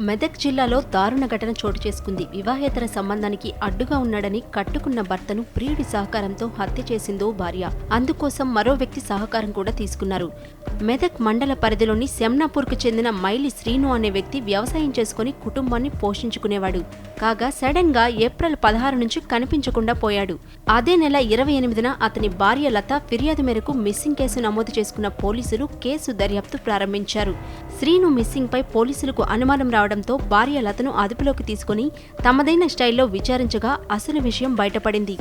మెదక్ జిల్లాలో దారుణ ఘటన చోటు చేసుకుంది. వివాహేతర సంబంధానికి అడ్డుగా ఉన్నాడని కట్టుకున్న భర్తను ప్రియుడి సహకారంతో హత్య చేసిందో భార్య. అందుకోసం మరో వ్యక్తి సహకారం కూడా తీసుకున్నారు. మెదక్ మండల పరిధిలోని సెమ్నాపూర్కు చెందిన మైలి శ్రీను అనే వ్యక్తి వ్యవసాయం చేసుకుని కుటుంబాన్ని పోషించుకునేవాడు. కాగా సడన్గా ఏప్రిల్ పదహారు నుంచి కనిపించకుండా పోయాడు. అదే నెల ఇరవై ఎనిమిదిన అతని భార్య లత ఫిర్యాదు మేరకు మిస్సింగ్ కేసు నమోదు చేసుకున్న పోలీసులు కేసు దర్యాప్తు ప్రారంభించారు. శ్రీను మిస్సింగ్ పై పోలీసులకు అనుమానం రావడం రావడంతో భార్య లతను అదుపులోకి తీసుకుని తమదైన స్టైల్లో విచారించగా అసలు విషయం బయటపడింది.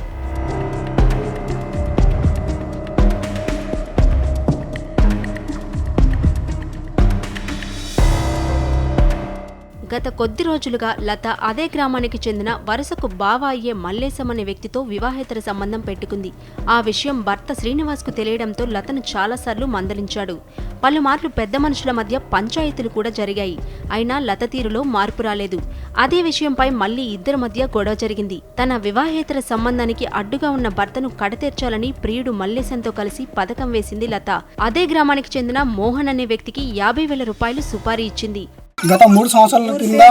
గత కొద్ది రోజులుగా లత అదే గ్రామానికి చెందిన వరుసకు బావ అయ్యే మల్లేశం అనే వ్యక్తితో వివాహేతర సంబంధం పెట్టుకుంది. ఆ విషయం భర్త శ్రీనివాస్కు తెలియడంతో లతను చాలాసార్లు మందలించాడు. పలుమార్లు పెద్ద మనుషుల మధ్య పంచాయతీలు కూడా జరిగాయి. అయినా లత తీరులో మార్పు రాలేదు. అదే విషయంపై మళ్ళీ ఇద్దరి మధ్య గొడవ జరిగింది. తన వివాహేతర సంబంధానికి అడ్డుగా ఉన్న భర్తను కడతీర్చాలని ప్రియుడు మల్లేశంతో కలిసి పథకం వేసింది లత. అదే గ్రామానికి చెందిన మోహన్ అనే వ్యక్తికి యాభై వేల రూపాయలు సుపారీ ఇచ్చింది. గత మూడు సంవత్సరాల కింద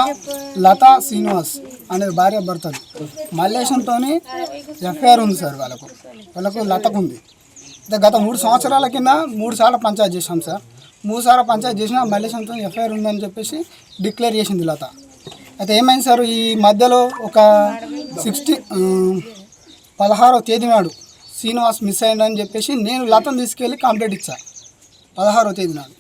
లతా శ్రీనివాస్ అనే భార్య భర్తలు. మల్లేశంతో ఎఫ్ఐఆర్ ఉంది సార్ వాళ్ళకు. వాళ్ళకు లతకు ఉంది. అయితే గత మూడు సంవత్సరాల కింద మూడు సార్లు పంచాయతీ చేసాం సార్. మూడు సార్లు పంచాయతీ చేసినా మల్లేశంతో ఎఫ్ఐఆర్ ఉందని చెప్పేసి డిక్లేర్ చేసింది లత. అయితే ఏమైంది సార్? ఈ మధ్యలో ఒక సిక్స్టీ పదహారో తేదీ నాడు శ్రీనివాస్ మిస్ అయిందని చెప్పేసి నేను లతను తీసుకెళ్ళి కంప్లైంట్ ఇచ్చా. పదహారో తేదీ నాడు.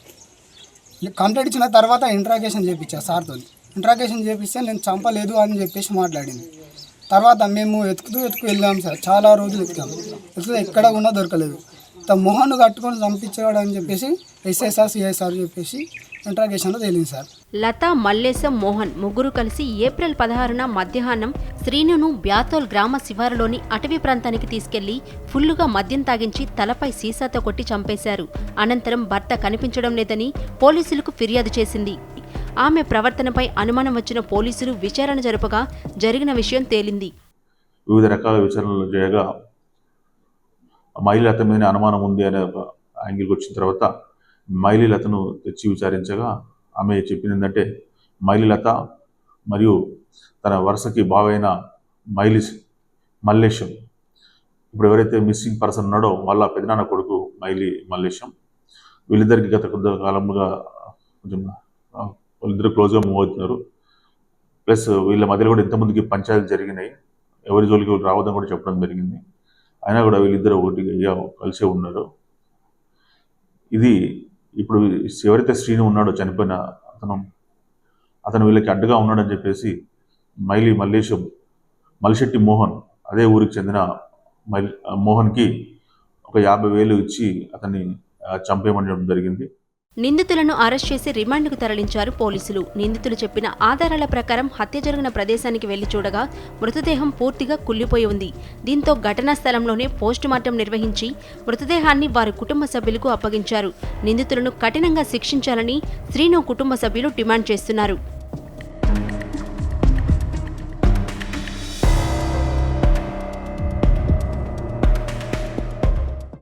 కంప్లైంట్ ఇచ్చిన తర్వాత ఇంట్రాగేషన్ చేయించా సార్తో ఇంట్రాగేషన్ చేపిస్తే నేను చంపలేదు అని చెప్పేసి మాట్లాడింది. తర్వాత మేము వెతుకుతూ వెతుకు వెళ్ళాం సార్. చాలా రోజులు వెతికాము వెతుకుతూ ఎక్కడ ఉన్నా దొరకలేదు. త మొహన్ కట్టుకొని చంపించాడు అని చెప్పేసి ఎస్ఐసార్ సిఐసార్ చెప్పేసి ఇంట్రాగేషన్లో తేలింది సార్. లత మల్లేశం మోహన్ ముగ్గురు కలిసి ఏప్రిల్ పదహారున మధ్యాహ్నం శ్రీనును బ్యాతోల్ గ్రామ శివారులోని అటవీ ప్రాంతానికి తీసుకెళ్ళి ఫుల్లుగా మద్యం తాగించి తలపై సీసాతో కొట్టి చంపేశారు. అనంతరం భర్త కనిపించడం లేదని పోలీసులకు ఫిర్యాదు చేసింది. ఆమె ప్రవర్తనపై అనుమానం వచ్చిన పోలీసులు విచారణ జరపగా జరిగిన విషయం తేలింది. వివిధ రకాల విచారణలు చేయగా మైలిలత మీద అనుమానం ఉంది అనే యాంగిల్కి వచ్చిన తర్వాత మైలిలతను తెచ్చి విచారించగా ఆమె చెప్పింది ఏంటంటే మైలిలత మరియు తన వరుసకి బావైన మైలి మల్లేశం. ఇప్పుడు ఎవరైతే మిస్సింగ్ పర్సన్ ఉన్నాడో వాళ్ళ పెదనాన్న కొడుకు మైలి మల్లేశం. వీళ్ళిద్దరికి గత కొద్ది కాలంగా కొంచెం ఆ, వాళ్ళిద్దరు క్లోజ్గా మూవ్ అవుతున్నారు. ప్లస్ వీళ్ళ మధ్యలో కూడా ఇంతమందికి పంచాయతీలు జరిగినాయి. ఎవరి జోలికి రావద్దని కూడా చెప్పడం జరిగింది. అయినా కూడా వీళ్ళిద్దరు ఒకటి అయ్యా కలిసే ఉన్నారు. ఇది ఇప్పుడు ఎవరైతే శ్రీను ఉన్నాడో చనిపోయిన అతను అతను వీళ్ళకి అడ్డుగా ఉన్నాడని చెప్పేసి మైలి మల్లేశం మలిశెట్టి మోహన్ అదే ఊరికి చెందిన మై మోహన్కి ఒక యాభై వేలు ఇచ్చి అతన్ని చంపేయమని జరిగింది. నిందితులను అరెస్ట్ చేసి రిమాండ్కు తరలించారు పోలీసులు. నిందితులు చెప్పిన ఆధారాల ప్రకారం హత్య జరిగిన ప్రదేశానికి వెళ్ళి చూడగా మృతదేహం పూర్తిగా కుళ్ళిపోయి ఉంది. దీంతో ఘటనా స్థలంలోనే పోస్టుమార్టం నిర్వహించి మృతదేహాన్ని వారి కుటుంబ సభ్యులకు అప్పగించారు. నిందితులను కఠినంగా శిక్షించాలని శ్రీను కుటుంబ సభ్యులు డిమాండ్ చేస్తున్నారు.